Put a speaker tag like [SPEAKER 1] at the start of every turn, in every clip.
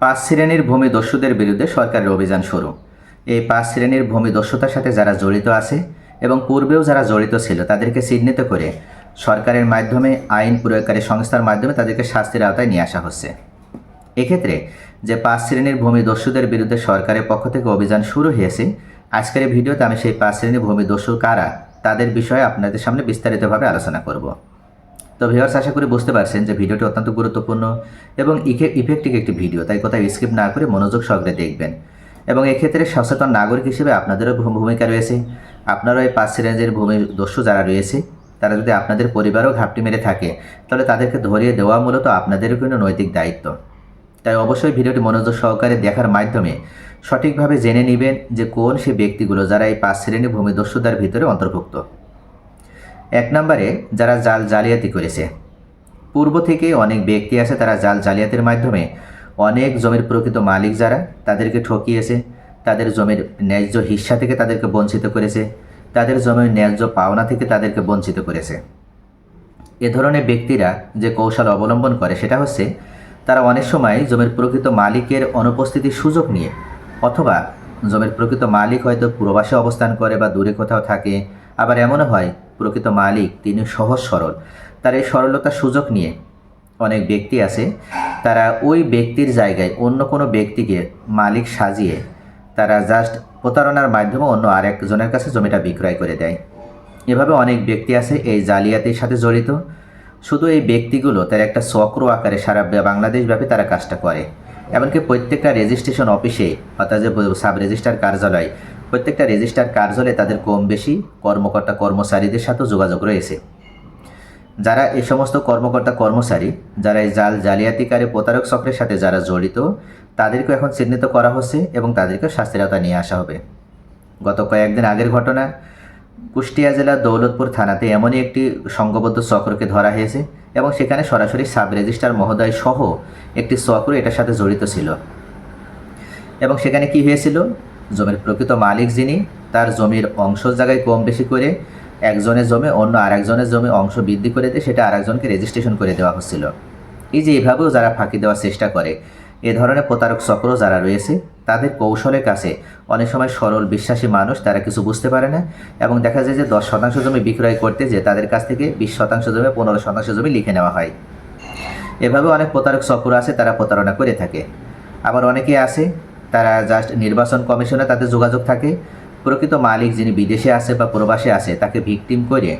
[SPEAKER 1] পাঁচ শ্রেণির ভূমি দস্যুদের বিরুদ্ধে সরকারের অভিযান শুরু। এই পাঁচ শ্রেণির ভূমি দস্যুতার সাথে যারা জড়িত আছে এবং পূর্বেও যারা জড়িত ছিল, তাদেরকে চিহ্নিত করে সরকারের মাধ্যমে, আইন প্রয়োগকারী সংস্থার মাধ্যমে তাদেরকে শাস্তির আওতায় নিয়ে আসা হচ্ছে। এক্ষেত্রে যে পাঁচ শ্রেণির ভূমি দস্যুদের বিরুদ্ধে সরকারের পক্ষ থেকে অভিযান শুরু হয়েছে, আজকের ভিডিওতে আমি সেই পাঁচ শ্রেণির ভূমি দস্যু কারা, তাদের বিষয়ে আপনাদের সামনে বিস্তারিতভাবে আলোচনা করব। তো ভিউয়ার্স আশা করি বুঝতে পারছেন যে ভিডিওটি অত্যন্ত গুরুত্বপূর্ণ এবং ইফেক্টিভ একটি ভিডিও তাই কোথায় স্কিপ না করে মনোযোগ সহকারে দেখবেন। এবং এক্ষেত্রে সচেতন নাগরিক হিসেবে আপনাদেরও ভূমিকা রয়েছে। আপনারও এই পাঁচ শ্রেণির ভূমি দস্যু যারা রয়েছে, তারা যদি আপনাদের পরিবারও ঘাপটি মেরে থাকে, তাহলে তাদেরকে ধরিয়ে দেওয়া মূলত আপনাদেরও কিন্তু নৈতিক দায়িত্ব। তাই অবশ্যই ভিডিওটি মনোযোগ সহকারে দেখার মাধ্যমে সঠিকভাবে জেনে নেবেন যে কোন সে ব্যক্তিগুলো যারা এই পাঁচ শ্রেণি ভূমিদস্যুতার ভিতরে অন্তর্ভুক্ত। এক নম্বরে, যারা জাল জালিয়াতি করেছে। পূর্ব থেকে অনেক ব্যক্তি আছে তারা জাল জালিয়াতির মাধ্যমে অনেক জমির প্রকৃত মালিক যারা, তাদেরকে ঠকিয়েছে, তাদের জমির ন্যায্য হিস্সা থেকে তাদেরকে বঞ্চিত করেছে, তাদের জমির ন্যায্য পাওনা থেকে তাদেরকে বঞ্চিত করেছে। এ ধরনের ব্যক্তিরা যে কৌশল অবলম্বন করে সেটা হচ্ছে, তারা অনেক সময় জমির প্রকৃত মালিকের অনুপস্থিতির সুযোগ নিয়ে, অথবা জমির প্রকৃত মালিক হয়তো প্রবাসে অবস্থান করে বা দূরে কোথাও থাকে আবার এমনও হয়, প্রকৃত মালিক, তিনি সহজ সরল। তার এই সরলতার সুযোগ নিয়ে অনেক ব্যক্তি আছে, তারা ওই ব্যক্তির জায়গায় অন্য কোনো ব্যক্তিকে মালিক সাজিয়ে তারা জাস্ট প্রতারণার মাধ্যমে অন্য আরেকজনের কাছে জমিটা বিক্রয় করে দেয়। এভাবে অনেক ব্যক্তি আছে এই জালিয়াতির সাথে জড়িত। শুধু এই ব্যক্তিগুলো, তার একটা চক্র আকারে সারা বা- বাংলাদেশব্যাপী তারা কাজটা করে। এমনকি প্রত্যেকটা রেজিস্ট্রেশন অফিসে, অর্থাৎ যে সাব রেজিস্ট্রার কার্যালয় প্রত্যেকটা রেজিস্ট্রার কার্যালয়ে তাদের কম বেশি কর্মকর্তা কর্মচারীদের সাথেও যোগাযোগ রয়েছে। যারা এই সমস্ত কর্মকর্তা কর্মচারী, যারা এই জাল জালিয়াতিকারী প্রতারক চক্রের সাথে যারা জড়িত তাদেরকে এখন চিহ্নিত করা হচ্ছে এবং তাদেরকে শাস্তির আওতায় নিয়ে আসা হবে। গত কয়েকদিন আগের ঘটনা, কুষ্টিয়া জেলার দৌলতপুর থানাতে এমনই একটি সংঘবদ্ধ চক্রকে ধরা হয়েছে এবং সেখানে সরাসরি সাব রেজিস্ট্রার মহোদয় সহ একটি চক্র এটার সাথে জড়িত ছিল। এবং সেখানে কি হয়েছিল? জমির প্রকৃত মালিক যিনি, তার জমির অংশ জায়গায় কম বেশি করে একজনের জমি অন্য আরেকজনের জমি অংশ বৃদ্ধি করে দিয়ে সেটা আরেকজনকে রেজিস্ট্রেশন করে দেওয়া হচ্ছিল। এই যে এভাবেও যারা ফাঁকি দেওয়ার চেষ্টা করে, এ ধরনের প্রতারক চক্র যারা রয়েছে, তাদের কৌশলের কাছে অনেক সময় সরল বিশ্বাসী মানুষ তারা কিছু বুঝতে পারে না এবং দেখা যায় যে দশ শতাংশ জমি বিক্রয় করতে যে তাদের কাছ থেকে বিশ শতাংশ জমি, পনেরো শতাংশ জমি লিখে নেওয়া হয়। এভাবে অনেক প্রতারক চক্র আছে, তারা প্রতারণা করে থাকে। আবার অনেকে আছে তারা জাস্ট নির্বাচন কমিশনে তাদের যোগাযোগ থাকে। প্রকৃত মালিক যিনি বিদেশে আছে বা প্রবাসে আছে, তাকে ভিকটিম করে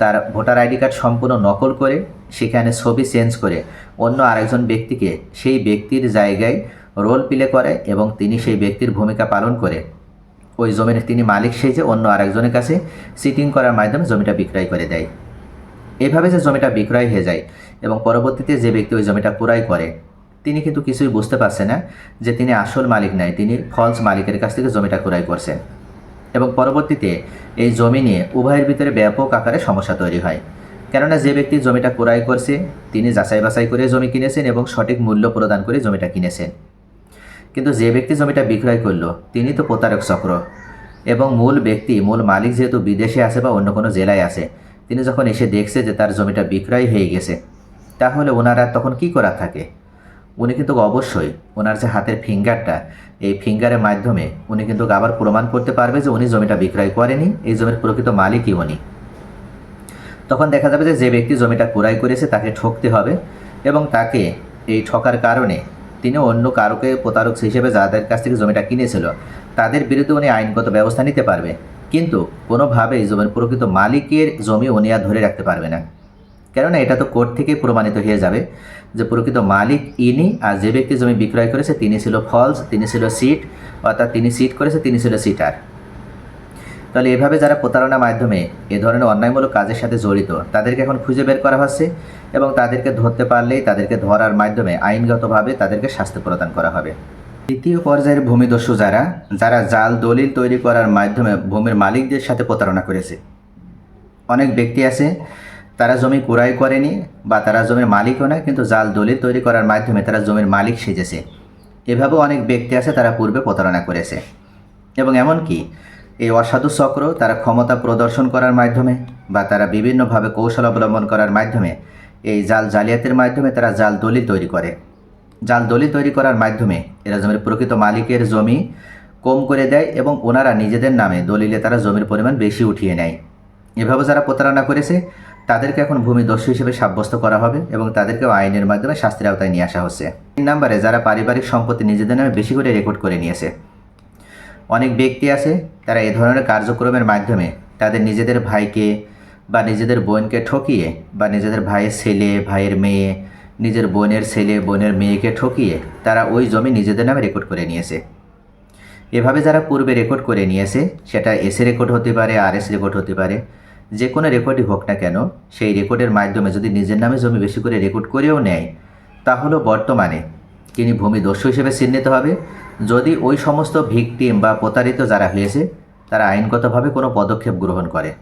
[SPEAKER 1] তার ভোটার আইডি কার্ড সম্পূর্ণ নকল করে সেখানে ছবি চেঞ্জ করে অন্য আরেকজন ব্যক্তিকে সেই ব্যক্তির জায়গায় রোল প্লে করে এবং তিনি সেই ব্যক্তির ভূমিকা পালন করে। ওই জমির তিনি মালিক সেজে অন্য আরেকজনের কাছে সিটিং করার মাধ্যমে জমিটা বিক্রয় করে দেয়। এভাবে যে জমিটা বিক্রয় হয়ে যায় এবং পরবর্তীতে যে ব্যক্তি ওই জমিটা ক্রয় করে তিনি কিন্তু কিছুই বুঝতে পারছে না যে তিনি আসল মালিক নাই, তিনি ফলস মালিকের কাছ থেকে জমিটা ক্রয় করছেন এবং পরবর্তীতে এই জমি নিয়ে উভয়ের ভিতরে ব্যাপক আকারে সমস্যা তৈরি হয়। কেননা যে ব্যক্তি জমিটা ক্রয় করছে, তিনি যাচাই বাছাই করে জমি কিনেছেন এবং সঠিক মূল্য প্রদান করে জমিটা কিনেছেন। কিন্তু যে ব্যক্তি জমিটা বিক্রয় করল, তিনি তো প্রতারক চক্র। এবং মূল ব্যক্তি, মূল মালিক যেহেতু বিদেশে আছে বা অন্য কোনো জেলায় আছে, তিনি যখন এসে দেখছে যে তার জমিটা বিক্রয় হয়ে গেছে, তাহলে ওনারা তখন কি করার থাকে? উনি কিন্তু অবশ্যই ওনার যে হাতের ফিঙ্গারটা, এই ফিঙ্গারের মাধ্যমে উনি কিন্তু আবার প্রমাণ করতে পারবে যে উনি জমিটা বিক্রয় করেনি, এই জমির প্রকৃত মালিকই উনি। তখন দেখা যাবে যে যে ব্যক্তি জমিটা ক্রয় করেছে তাকে ঠকতে হবে এবং তাকে এই ঠকার কারণে তিনি অন্য কারোকে প্রতারক হিসেবে যাদের কাছ থেকে জমিটা কিনেছিল, তাদের বিরুদ্ধে উনি আইনগত ব্যবস্থা নিতে পারবে। কিন্তু কোনোভাবেই জমির প্রকৃত মালিকের জমি উনি আর ধরে রাখতে পারবে না। কেননা এটা তো কোর্ট থেকে প্রমাণিত হয়ে যাবে যে প্রকৃত মালিক ইনি, আর যে ব্যক্তি জমি বিক্রয় করেছে তিনি ছিল ফলস তিনি ছিল সিট অর্থাৎ তিনি সিট করেছে, তিনি ছিল সিটার তাহলে এভাবে যারা প্রতারণার মাধ্যমে এ ধরনের অন্যায়মূলক কাজের সাথে জড়িত, তাদেরকে এখন খুঁজে বের করা হচ্ছে এবং তাদেরকে ধরতে পারলেই তাদেরকে ধরার মাধ্যমে আইনগতভাবে তাদেরকে শাস্তি প্রদান করা হবে। তৃতীয় পর্যায়ের ভূমিদস্যু যারা যারা জাল দলিল তৈরি করার মাধ্যমে ভূমির মালিকদের সাথে প্রতারণা করেছে। অনেক ব্যক্তি আছে তারা জমি ক্রয় করেনি বা তারা জমির মালিকও না কিন্তু জাল দলিল তৈরি করার মাধ্যমে তারা জমির মালিক সেজেছে। এভাবেও অনেক ব্যক্তি আছে তারা পূর্বে প্রতারণা করেছে। এবং এমনকি এই অসাধু চক্র তারা ক্ষমতা প্রদর্শন করার মাধ্যমে বা তারা বিভিন্নভাবে কৌশল অবলম্বন করার মাধ্যমে এই জাল জালিয়াতের মাধ্যমে তারা জাল দলিল তৈরি করে। জাল দলিল তৈরি করার মাধ্যমে এরা জমির প্রকৃত মালিকের জমি কম করে দেয় এবং ওনারা নিজেদের নামে দলিলে তারা জমির পরিমাণ বেশি উঠিয়ে নেয়। এভাবে যারা প্রতারণা করেছে তাদেরকে এখন ভূমিদস্যু হিসেবে সাব্যস্ত করা হবে এবং তাদেরকেও আইনের মাধ্যমে শাস্তির আওতায় নিয়ে আসা হচ্ছে। তিন নম্বরে, যারা পারিবারিক সম্পত্তি নিজেদের নামে বেশি করে রেকর্ড করে নিয়েছে। অনেক ব্যক্তি আছে, তারা এ ধরনের কার্যক্রমের মাধ্যমে তাদের নিজেদের ভাইকে বা নিজেদের বোনকে ঠকিয়ে বা নিজেদের ভাইয়ের ছেলে, ভাইয়ের মেয়ে, নিজের বোনের ছেলে, বোনের মেয়েকে ঠকিয়ে তারা ওই জমি নিজেদের নামে রেকর্ড করে নিয়েছে। এভাবে যারা পূর্বে রেকর্ড করে নিয়েছে, সেটা এসে রেকর্ড হতে পারে আর এস রেকর্ড হতে পারে যে কোনো রেকর্ডই হোক না কেন, সেই রেকর্ডের মাধ্যমে যদি নিজের নামে জমি বেশি করে রেকর্ড করেও নেয়, তাহলেও বর্তমানে তিনি ভূমি দস্যু হিসেবে চিহ্নিত হবে। যদি ওই সমস্ত ভিকটিম বা প্রতারিত যারা হয়েছে, তারা আইনগতভাবে কোনো পদক্ষেপ গ্রহণ করে।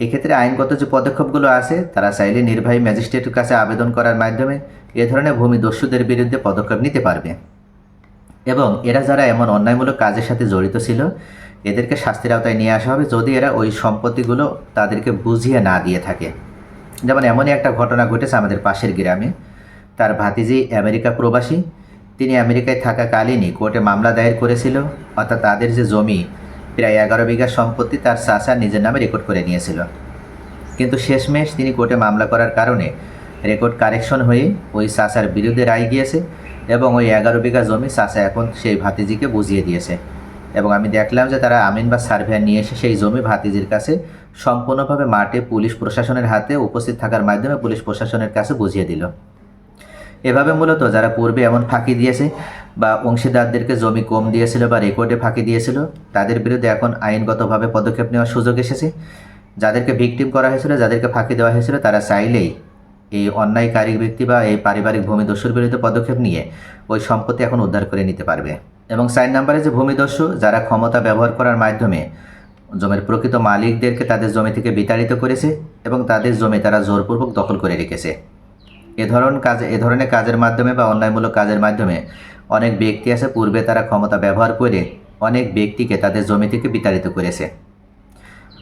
[SPEAKER 1] এক্ষেত্রে আইনগত যে পদক্ষেপগুলো আছে, তারা চাইলে নির্বাহী ম্যাজিস্ট্রেটের কাছে আবেদন করার মাধ্যমে এ ধরনের ভূমি দস্যুদের বিরুদ্ধে পদক্ষেপ নিতে পারবে। এবং এরা যারা এমন অন্যায়মূলক কাজের সাথে জড়িত ছিল এদেরকে শাস্তির আওতায় নিয়ে আসা হবে যদি এরা ওই সম্পত্তিগুলো তাদেরকে বুঝিয়ে না দিয়ে থাকে। যেমন এমনই একটা ঘটনা ঘটেছে আমাদের পাশের গ্রামে। তার ভাতিজি আমেরিকা প্রবাসী। তিনি আমেরিকায় থাকাকালীনই কোর্টে মামলা দায়ের করেছিল। অর্থাৎ তাদের যে জমি, প্রায় এগারো বিঘা সম্পত্তি তার চাষা নিজের নামে রেকর্ড করে নিয়েছিল। কিন্তু শেষমেশ তিনি কোর্টে মামলা করার কারণে রেকর্ড কারেকশন হয়ে ওই চাষার বিরুদ্ধে রায় গিয়েছে এবং ওই এগারো বিঘা জমি চাষা এখন সেই ভাতিজিকে বুঝিয়ে দিয়েছে। এবং আমি দেখলাম যে তারা আমিন বা সার্ভেয়ার নিয়ে এসে সেই জমি ভাতিজির কাছে সম্পূর্ণভাবে মাঠে পুলিশ প্রশাসনের হাতে উপস্থিত থাকার মাধ্যমে পুলিশ প্রশাসনের কাছে বুঝিয়ে দিল। এভাবে মূলত যারা পূর্বে এমন ফাঁকি দিয়েছে বা অংশীদারদেরকে জমি কম দিয়েছিল বা রেকর্ডে ফাঁকি দিয়েছিল, তাদের বিরুদ্ধে এখন আইনগতভাবে পদক্ষেপ নেওয়ার সুযোগ এসেছে। যাদেরকে ভিকটিম করা হয়েছিল, যাদেরকে ফাঁকি দেওয়া হয়েছিল, তারা চাইলেই এই অন্যায়কারী ব্যক্তি বা এই পারিবারিক ভূমি ভূমিদস্যুর বিরুদ্ধে পদক্ষেপ নিয়ে ওই সম্পত্তি এখন উদ্ধার করে নিতে পারবে। এবং সাইন নাম্বারে যে ভূমিদস্যু, যারা ক্ষমতা ব্যবহার করার মাধ্যমে জমির প্রকৃত মালিকদেরকে তাদের জমি থেকে বিতাড়িত করেছে এবং তাদের জমি তারা জোরপূর্বক দখল করে রেখেছে। এ ধরন কাজ, এ ধরনের কাজের মাধ্যমে বা অন্যায়মূলক কাজের মাধ্যমে অনেক ব্যক্তি আছে, পূর্বে তারা ক্ষমতা ব্যবহার করে অনেক ব্যক্তিকে তাদের জমি থেকে বিতাড়িত করেছে।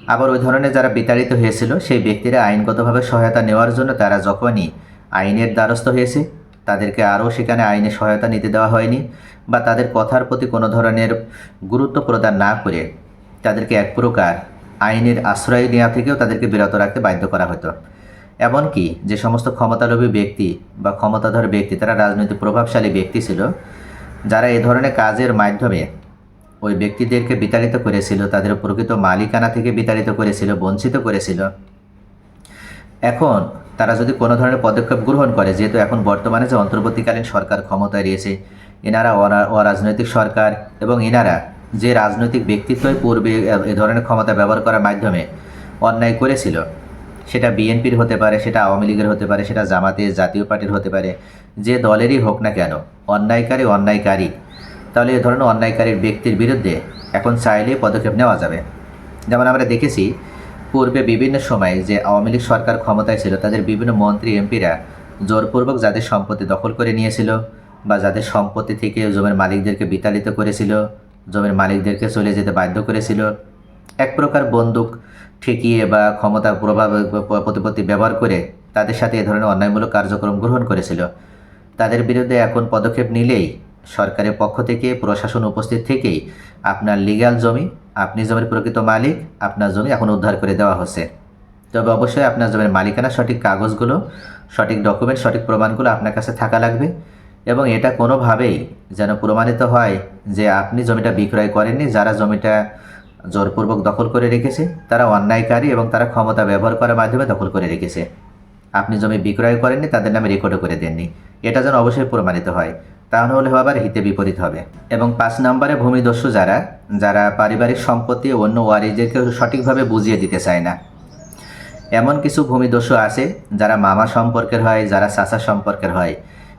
[SPEAKER 1] আবার ওই ধরনের যারা বিতাড়িত হয়েছিল, সেই ব্যক্তিরা আইনগতভাবে সহায়তা নেওয়ার জন্য তারা যখনই আইনের দ্বারস্থ হয়েছে তাদেরকে আরও সেখানে আইনের সহায়তা নিতে দেওয়া হয়নি বা তাদের কথার প্রতি কোনো ধরনের গুরুত্ব প্রদান না করে তাদেরকে এক প্রকার আইনের আশ্রয় নেওয়া থেকেও তাদেরকে বিরত রাখতে বাধ্য করা হতো। এমনকি যে সমস্ত ক্ষমতালোভী ব্যক্তি বা ক্ষমতাধর ব্যক্তি, তারা রাজনৈতিক প্রভাবশালী ব্যক্তি ছিল, যারা এ ধরনের কাজের মাধ্যমে ওই ব্যক্তিদেরকে বিতাড়িত করেছিল, তাদের প্রকৃত মালিকানা থেকে বিতাড়িত করেছিল, বঞ্চিত করেছিল। এখন তারা যদি কোনো ধরনের পদক্ষেপ গ্রহণ করে, যেহেতু এখন বর্তমানে যে অন্তর্বর্তীকালীন সরকার ক্ষমতায় রয়েছে, এনারা অরা- অরাজনৈতিক সরকার এবং এনারা যে রাজনৈতিক ব্যক্তিত্বই পূর্বে এ- ধরনের ক্ষমতা ব্যবহার করার মাধ্যমে অন্যায় করেছিল, সেটা বিএনপির হতে পারে, সেটা আওয়ামী লীগের হতে পারে, সেটা জামাতের জাতীয় পার্টির হতে পারে, যে দলেরই হোক না কেন, অন্যায়কারী অন্যায়কারী, তাহলে এ ধরনের অন্যায়কারীর ব্যক্তির বিরুদ্ধে এখন চাইলে পদক্ষেপ নেওয়া যাবে। যেমন আমরা দেখেছি পূর্বে বিভিন্ন সময়ে যে আওয়ামী লীগ সরকার ক্ষমতায় ছিল, তাদের বিভিন্ন মন্ত্রী, এমপিরা জোরপূর্বক যাদের সম্পত্তি দখল করে নিয়েছিল বা যাদের সম্পত্তি থেকে জমির মালিকদেরকে বিতাড়িত করেছিল, জমির মালিকদেরকে চলে যেতে বাধ্য করেছিল, এক প্রকার বন্দুক ঠেকিয়ে বা ক্ষমতার প্রভাব, প্রতিপত্তি ব্যবহার করে তাদের সাথে এ ধরনের অন্যায়মূলক কার্যক্রম গ্রহণ করেছিল। তাদের বিরুদ্ধে এখন পদক্ষেপ নিলেই সরকারের পক্ষ থেকে, প্রশাসন উপস্থিত থেকেই আপনার লিগ্যাল জমি, আপনি জমির প্রকৃত মালিক, আপনার জমি এখন উদ্ধার করে দেওয়া হচ্ছে। তবে অবশ্যই আপনার জমির মালিকানা, সঠিক কাগজগুলো, সঠিক ডকুমেন্ট সঠিক প্রমাণগুলো আপনার কাছে থাকা লাগবে এবং এটা কোনোভাবেই যেন প্রমাণিত হয় যে আপনি জমিটা বিক্রয় করেননি, যারা জমিটা জোরপূর্বক দখল করে রেখেছে, তারা অন্যায়কারী এবং তারা ক্ষমতা ব্যবহার করার মাধ্যমে দখল করে রেখেছে। আপনি জমি বিক্রয় করেননি, তাদের নামে রেকর্ডও করে দেননি। এটা যেন অবশ্যই প্রমাণিত হয়। তাহলে হলে আবার হিতে বিপরীত হবে। এবং পাঁচ নম্বরে ভূমিদস্যু যারা যারা পারিবারিক সম্পত্তি অন্য ওয়ারিজদেরকে সঠিকভাবে বুঝিয়ে দিতে চায় না। এমন কিছু ভূমিদস্যু আছে, যারা মামা সম্পর্কের হয়, যারা চাচা সম্পর্কের হয়।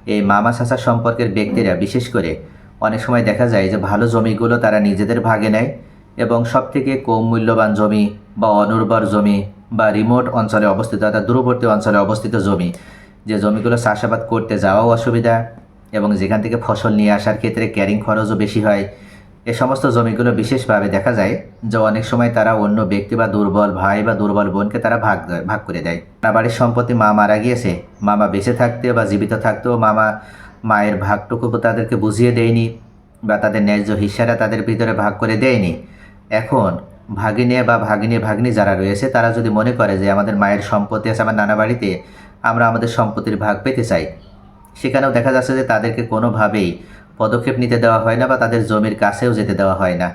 [SPEAKER 1] এই মামা চাচা সম্পর্কের ব্যক্তিরা, বিশেষ করে অনেক সময় দেখা যায় যে ভালো জমিগুলো তারা নিজেদের ভাগে নেয় এবং সবথেকে কম মূল্যবান জমি বা অনুর্বর জমি বা রিমোট অঞ্চলে অবস্থিত অর্থাৎ দূরবর্তী অঞ্চলে অবস্থিত জমি। যে জমিগুলো চাষাবাদ করতে যাওয়াও অসুবিধা এবং যেখান থেকে ফসল নিয়ে আসার ক্ষেত্রে ক্যারিং খরচও বেশি হয়। এ সমস্ত জমিগুলো বিশেষভাবে দেখা যায় যে অনেক সময় তারা অন্য ব্যক্তি বা দুর্বল ভাই বা দুর্বল বোনকে তারা ভাগ দেয়- ভাগ করে দেয়। না বাড়ির সম্পত্তি মা মারা গিয়েছে, মামা বেঁচে থাকতে বা জীবিত থাকতেও মামা মায়ের ভাগটুকু তাদেরকে বুঝিয়ে দেয়নি বা তাদের ন্যায্য হিস্সারা তাদের ভিতরে ভাগ করে দেয়নি। এখন ভাগিনে বা ভাগিনী, ভাগ্নি যারা রয়েছে, তারা যদি মনে করে যে আমাদের মায়ের সম্পত্তি আছে আমার নানা বাড়িতে, আমরা আমাদের সম্পত্তির ভাগ পেতে চাই। সেখানেও দেখা যাচ্ছে যে তাদেরকে কোনোভাবেই পদক্ষেপ নিতে দেওয়া হয় না বা তাদের জমির কাছেও যেতে দেওয়া হয় না।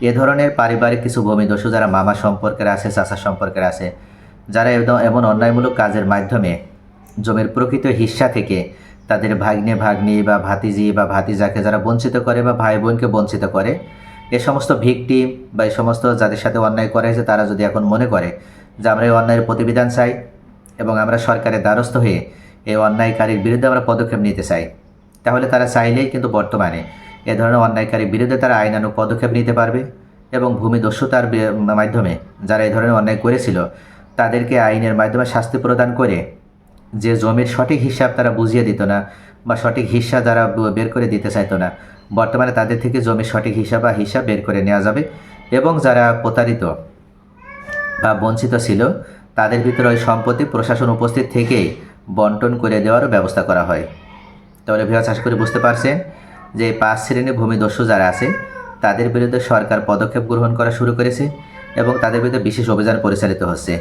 [SPEAKER 1] এ ধরনের পারিবারিক কিছু ভূমিদস্যু যারা মামা সম্পর্কের আছে, চাচা সম্পর্কের আছে, যারা একদম এমন অন্যায়মূলক কাজের মাধ্যমে জমির প্রকৃত হিস্সা থেকে তাদের ভাগ্নে, ভাগ্নি বা ভাতিজি বা ভাতিজাকে যারা বঞ্চিত করে বা ভাই বোনকে বঞ্চিত করে এ সমস্ত ভিকটিম বা এই সমস্ত যাদের সাথে অন্যায় করা হয়েছে, তারা যদি এখন মনে করে যে আমরা এই অন্যায়ের প্রতিবিধান চাই এবং আমরা সরকারের দ্বারস্থ হয়ে এই অন্যায়কারীর বিরুদ্ধে আমরা পদক্ষেপ নিতে চাই, তাহলে তারা চাইলেই কিন্তু বর্তমানে এ ধরনের অন্যায়কারীর বিরুদ্ধে তারা আইনানুগ পদক্ষেপ নিতে পারবে এবং ভূমিদস্যুতার বি- মাধ্যমে যারা এই ধরনের অন্যায় করেছিল, তাদেরকে আইনের মাধ্যমে শাস্তি প্রদান করে যে জমির সঠিক হিসাব তারা বুঝিয়ে দিত না বা সঠিক হিস্সা যারা বের করে দিতে চাইতো না বর্তমানে তাদের থেকে জমির সঠিক হিসাব বা হিসাব বের করে নেওয়া যাবে এবং যারা প্রতারিত বা বঞ্চিত ছিল, তাদের ভিতরে ওই সম্পত্তি প্রশাসন উপস্থিত থেকেই বন্টন করে দেওয়ারও ব্যবস্থা করা হয়। তাহলে ভিওয়াজ আশা করে বুঝতে পারছেন যে পাঁচ শ্রেণির ভূমিদস্যু যারা আছে, তাদের বিরুদ্ধে সরকার পদক্ষেপ গ্রহণ করা শুরু করেছে এবং তাদের বিরুদ্ধে বিশেষ অভিযান পরিচালিত হচ্ছে।